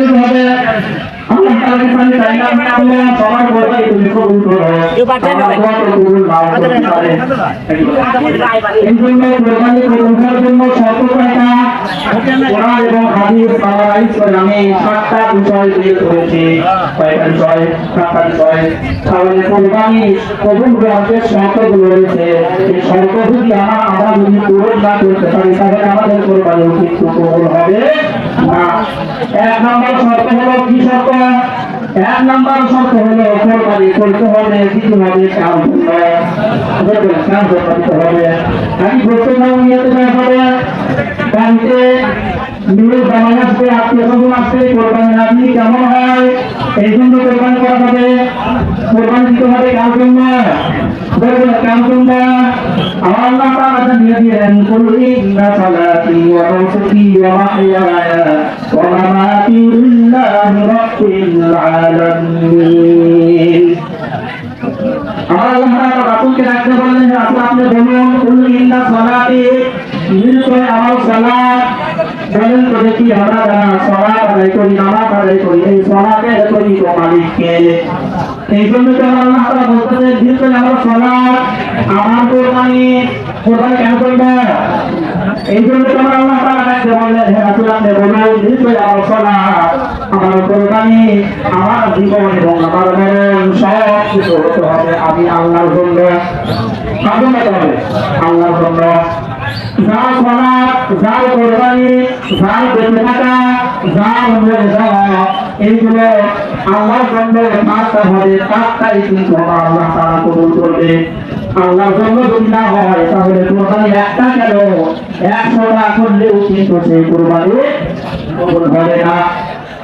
সুন্দর হবে আমার দোয়া তো কবুল নাও করতে পারে এই জন্য কোরবানি কবুল করার জন্য সতর্কতা কোরআন এবং হাদিস সামারাইজ করে আমি সাতটা বিষয় বের করেছি কয়েকটা বিষয় সাতটা বিষয় তাহলে কোরবানি কবুল করার শর্তগুলো রয়েছে এই শর্ত যদি আমরা আমরা যদি পূরণ না করতে পারি তাহলে আমাদের কোরবানি কিন্তু হবে। এক নম্বর শর্ত হলো কি শর্ত? এক নম্বর শর্ত হলো কোরবানি করতে হবে, দিতে হবে, কাম কাম করতে হবে। আমি চাই নিয়তে হবে। বাড়িতে নিজের জামাই আসবে আত্মীয় স্বজন আসবে কোরবানি না দিলে কেমন হয়? এই জন্য কোরবানি করা হবে। কোরবানি দিতে হবে কার জন্য বলবেন কার জন্য আমার আল্লাহ তাআলা দিয়ে দিলেন, কুল ইন্না সালাতি ওয়া নুসুকি ওয়া মাহইয়ায়া ওয়া মামাতি লিল্লাহি রাব্বিল আলামিন. আমার আল্লাহ তাআলা রাসূলকে ডাকতে বললেন রাসূল আপনি বলুন কুল ইন্না সালাতি, নিশ্চয় আমার সালাত বলেন তো আমরা যারা সালাত আদায় করি নামাজ আদায় করি, এই সালাতের করি তো মালিককে এই জন্য তো আল্লাহ তাআলা বলতেছে নিশ্চয় আমার সালাত আমার কোরবানি কোরবানি কেন করবে? এই জন্য তো আমার আল্লাহ তাআলা ডাকতে বললেন, হে রাসূল, আপনি বলুন নিশ্চয় আমার সালাত আমার কোরবানি, আমার জীবন এবং আমার মরণ, সব কিছু হতে হবে। আমি আল্লাহর জন্য কাজে হবে আল্লাহর জন্য যার সমাজ যার কোরবানি, যার বেঁচে থাকা, যার এইগুলো আল্লাহর জন্য পাঁচটা হবে পাঁচটাই কিন্তু আল্লাহ তারা কবুল করবে। আল্লাহর জন্য যদি না হয়, তাহলে কোরবানি একটা কেন? একশো না করলেও কিন্তু সেই কোরবানি কবুল হবে না।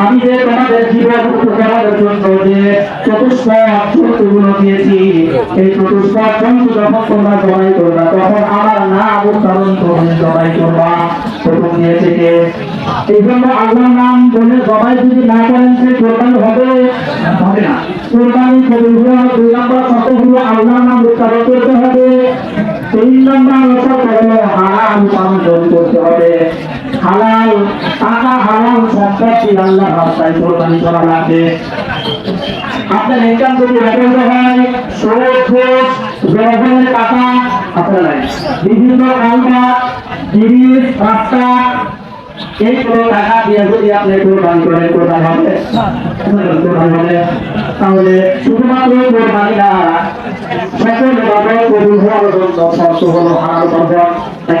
আমি যে তোমাদের জীবন উপকারের জন্য যে চতুষ্পদ জন্তুগুলো দিয়েছি, এই চতুষ্পদ জন্তু যখন তোমরা জবাই করবা, তখন আমার নাম উচ্চারণ করে জবাই করবা। প্রথম দিয়েছে কে? এই জন্য আল্লাহর নাম বলে জবাই যদি না করেন, সে কোরবানি হবে হবে না। কোরবানি কবুল দুই নম্বর শর্ত হলো আল্লাহর নাম উচ্চারণ করতে হবে। তিন নম্বর শর্ত হলো হারাম উপার্জন করতে হবে। হালাল, টাকা হালাল সম্পত্তি আল্লাহ রাস্তায় কোরবানি করা লাগবে আপনার ইনকাম যদি রেকর্ড হয় সুদ ঘুষ জনগণের টাকা, আপনার নাই। বিভিন্ন কালবার জিনিস রাস্তা, এইগুলো টাকা দিয়ে যদি আপনি কোরবানি করেন, কোরবানি হবে? কোরবানি হবে। তাহলে শুধুমাত্র কোরবানি না, সকল ভাবে কবুল হওয়ার জন্য শর্ত হলো হারাল উপার্জন তাই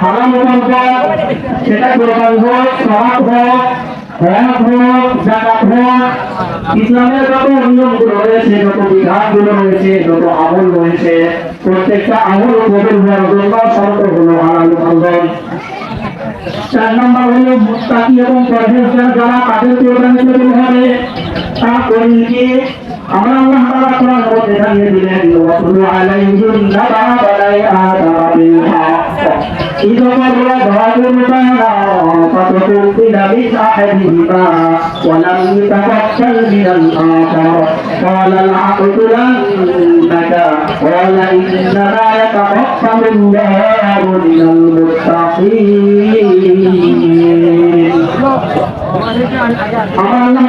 হারাম উপার্জন সেটা কোরবানি হোক সমাজ হোক হজ হোক, জাকাত হোক। ইসলামের যত নিয়মগুলো রয়েছে, যত বিধানগুলো রয়েছে, যত আমল রয়েছে, প্রত্যেকটা আমল কবুল হওয়ার জন্য শর্ত হলো হালাল উপার্জন চার নম্বর হলো মুস্তাকি এবং পরহেজগার যারা তাদের কোরবানি কবুল হবে তা করিয়ে আমরা আল্লাহ তাআলা কোরআন মধ্যে জানিয়ে দিলেন ওয়াকুলু আলাইহিম নাবা বালাই আদম বিল হক إذ قربا قربانا فتقبل من أحدهما ولم يتقبل من الآخر قال لأقتلنك قال إنما يتقبل الله من المتقين আমার আল্লাহ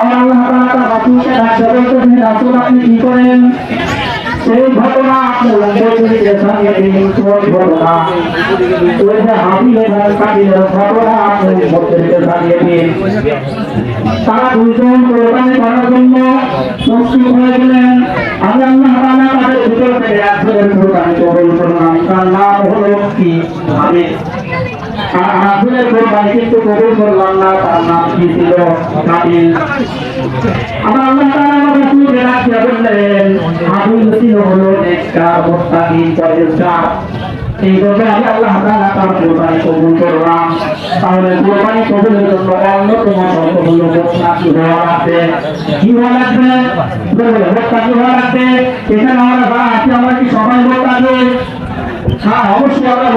আমার আল্লাহ তাআলা তার রাসূলকে ডাকতে আপনি কি করেন সেই ঘটনা ঘটনা ওই যে হাবিলের আর ঘটনা আপনি লম্বজুরিতে সঙ্গে দিন তারা দুইজন কোরবানি করার জন্য প্রস্তুত হয়ে গেলেন আমি আল্লাহ তাআলা তাদের ভিতর থেকে একজনের কোরবানি কবুল করলাম তার নাম হলো কি আমি রাসূলের কোরবানি কিন্তু কবুল করলাম না, তার নাম কি ছিল? কাবিল। আমার আল্লাহ তাআলা আমার রাসূলকে ডাকিয়া বললেন হাবিল ছিল হলো নেককার, মুত্তাকিন, পরহেজগার। এই জন্য আমি আল্লাহ তাআলা তার কোরবানি কবুল করলাম। তাহলে কোরবানি কবুলের জন্য অন্যতম শর্ত হলো মুত্তাকি হওয়া লাগবে। কি হওয়া লাগবে? মুত্তাকি হওয়া লাগবে। এখানে আমরা যারা আছি, আমরা কি সবাই মুত্তাকি? হ্যাঁ অবশ্যই আমাদের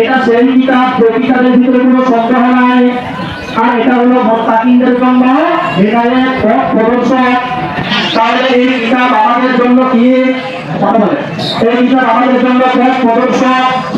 এটা সেই কিতাব, যে কিতাবের ভিতরে কোনো সন্দেহ নাই। আর এটা হলো মুত্তাকিনদের জন্য হেদায়েত, পথ প্রদর্শক। তাহলে এই কিতাব আমাদের জন্য কি? কথা এই কিতাব আমাদের জন্য পথ প্রদর্শক।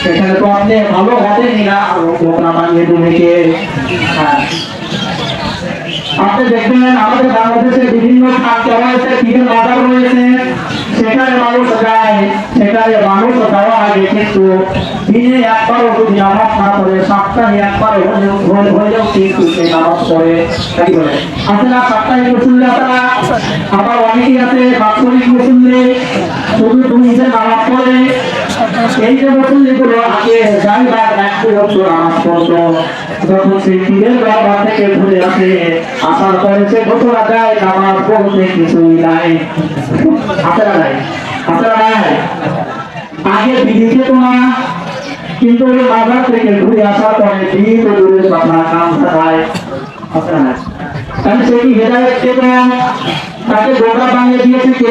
সেখানে তো আপনি ভালো হবেনই না দেবে কে হ্যাঁ। আপনি দেখবেন আমাদের বাংলাদেশে বিভিন্ন খাদ্য রয়েছে, সেখানে মানুষ যায়, সেখানে মানুষ যাওয়া আগে কিন্তু দিনে একবারও যদি না করে সপ্তাহে একবারও হলেও কিন্তু সে নামাজ আছে না আবার অনেকেই আছে বাৎসরিক মুসল্লি। শুধু এই যে আগে বা এক বছর নামাজ পড়তো বিধিতে তো কিন্তু বাজার থেকে ঘুরে আসার পরে দূরে আপনার কাম চালায় আপনারা নাই তাহলে সে কি হেদায়ত দেবেন তাকে গোড়া বানিয়ে দিয়েছে কে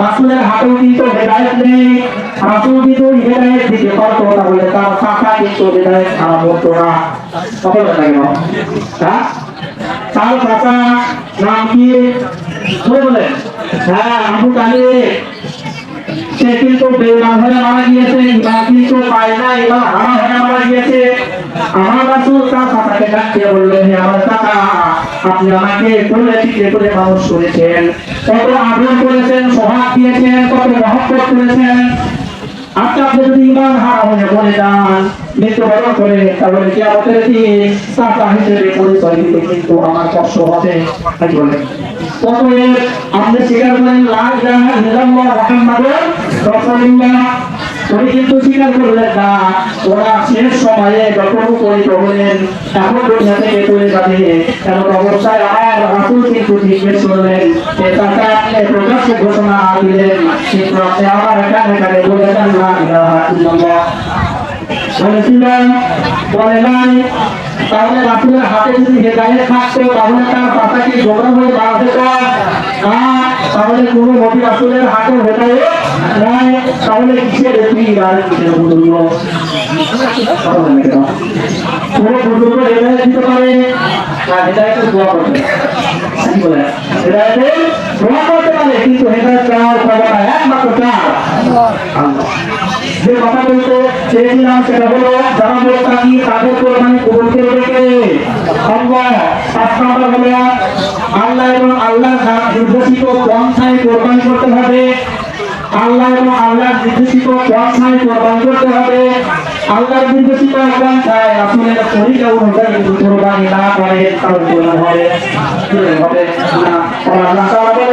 রাসূলের হাতেও কিন্তু হেদায়েত নেই। রাসূল কিন্তু হেদায়েত দিতে পারতো তাহলে তার শাখা কিন্তু হেদায়েত খারাপ হতো না। না হ্যাঁ? তার চাচা নাম কি? বলে বলে হ্যাঁ আবু তালিব। সে কিন্তু বেইমান হয়ে মারা গিয়েছে ইমান কিন্তু পায় না ইমান হারা হয়ে মারা গিয়েছে। আমার রাসূল তার চাচাকে ডাকিয়ে বললেন, হে আমার চাচা আপনি আমাকে কোলে করে মানুষ করেছেন? কত আগ্রহ করেছেন, সোহাগ দিয়েছেন, কত মহব্বত করেছেন? আজকে আপনি স্বীকার করেন লা ইলাহা ইল্লাল্লাহ মুহাম্মাদুর রাসূলুল্লাহ। কিন্তু না ওরা শেষ সময়ে যখন উপনীত এখন থেকে অবস্থায় রাসূল কিন্তু জিজ্ঞেস করলেন ঘোষণা দিলেন কিন্তু আপনি আমার এখানে এখানে বলে দেন লা ইলাহা ইল্লাল্লাহ বলেছিলেন বলে নাই তাহলে রাসুলের হাতে যদি থাকতো তাহলে তার গোবর হয়ে বাড়াতে না তাহলে কোনো নবী রাসুলের হাতে হেদায়ত তাহলে কিসের তুই বুজুর্গ হেদায়ত দিতে পারে? না হেদায়তের দোয়া কি বলে? হেদায়তের দোয়া করতে পারে, কিন্তু হেদায়ত চাওয়ার ক্ষমতা একমাত্র চার আল্লাহ। যে কথা বলতে চেয়েছিলাম সেটা হলো, যারা মোত্তাকি তাদের কোরবানি কবুল করবে কে আল্লাহ পাঁচ নম্বর হলো আল্লাহ এবং আল্লাহ নির্দেশিত পন্থায় কোরবানি করতে হবে। আল্লাহ এবং আল্লাহর নির্দেশিত পথনায় কোরবান করতে হবে। আল্লাহর নির্দেশিত একদম চায় রাসুলের তরিকা অনুযায়ী কিন্তু কোরবানি না করে তার গুণা হবে। হবে আল্লাহ তাআলা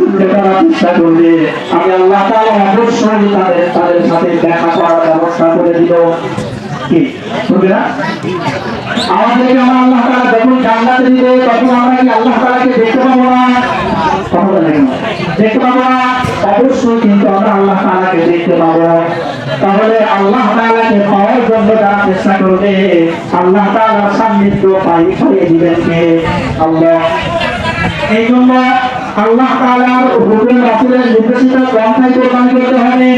তারা চেষ্টা করবে। আমি আল্লাহ তাদের তাদের সাথে দেখা করার ব্যবস্থা করে দিব। আমার কি আল্লাহ তাআলাকে দেখতে পাবো আমরা আল্লাহ তাহলে আল্লাহ পাওয়ার জন্য যারা চেষ্টা করবে, আল্লাহ সান্নিধ্য পাই পাইয়ে দিবেন কে? আল্লাহ। এই জন্য আল্লাহ তাআলার হুকুম রাসূলের নির্দেশিত গ্রন্থায় কোরবানি করতে হবে।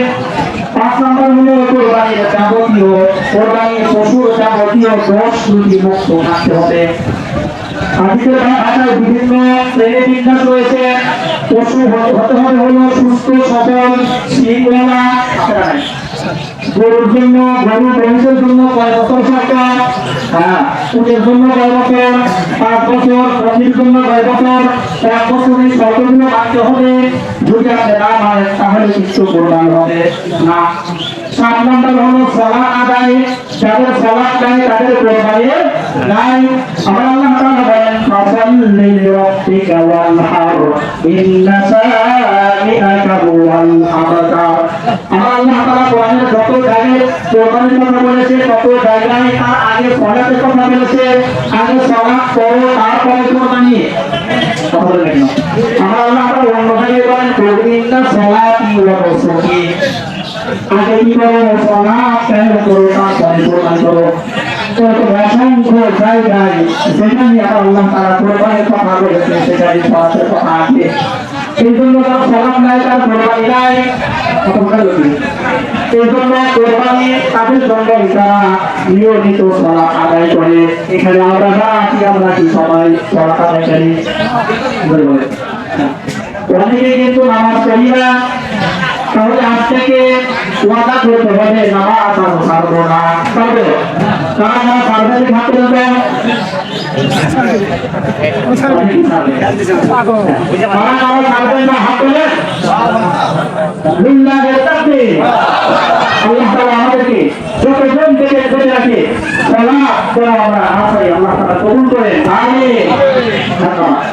পাঁচ নম্বর হলো কোরবানির যাবতীয়, কোরবানির পশুর যাবতীয় দোষ ত্রুটি মুক্ত থাকতে হবে। আজকের ভাষায় বিভিন্ন শ্রেণি বিন্যাস রয়েছে। পশু হতে হবে হলো সুস্থ, সবল শৃঙ্খলা গরুর জন্য গরু মহিষের জন্য কয় বছর সরকার হ্যাঁ উটের জন্য কয় বছর পাঁচ বছর পন্ডির জন্য কয় বছর এক বছরে সর্বনিম্ন রাখতে হবে যদি আপনি না মারেন তাহলে কিছু কোরবান হবে না সাত নম্বর হলো সলা আদায়, যাদের সলা আদায় তাদের কোরবানি নাই। আমার আল্লাহ তাআলা বলেন, ফাসাল্লি লিরাব্বিকা ওয়ানহার ইন্না শানিআকা হুয়াল আবতার। আমার আল্লাহ তাআলা কোরআনের যত জায়গায় কোরবানির কথা বলেছে, তত জায়গায় তার আগে সলাতের কথা বলেছে, আগে সলাৎ করো তারপরে কোরবানি কথা বলে কেন আমার আল্লাহ তাআলা অন্য জায়গায় বলেন কুলিন্না সলাতি ওয়া নুসুকি। আগে কি করো? সলাৎ ত্যাগ করো? তারপরে কোরবানি করো। এরকম অসংখ্য জায়গায় যেখানে আল্লাহ তারা কোরবানির কথা বলেছে সেখানে সলাতের কথা আছে। এই জন্য তার সলাৎ নাই, তার কোরবানি নাই। এই জন্য কোরবানি তাদের জন্য তারা নিয়মিত সলাৎ আদায় করে, এখানে আমরা যারা আছি, আমরা কি সবাই করি? বলে অনেকে কিন্তু নামাজ পড়ি না আজ থেকে ওয়াদা করতে হবে, নামাজ আর ছাড়বো না। পারবে কারা না পারবে হাত তুলবে কারা কারা পারবে না হাত আমরা আসলে আল্লাহ তাআলা কবুল করে আমিন ধন্যবাদ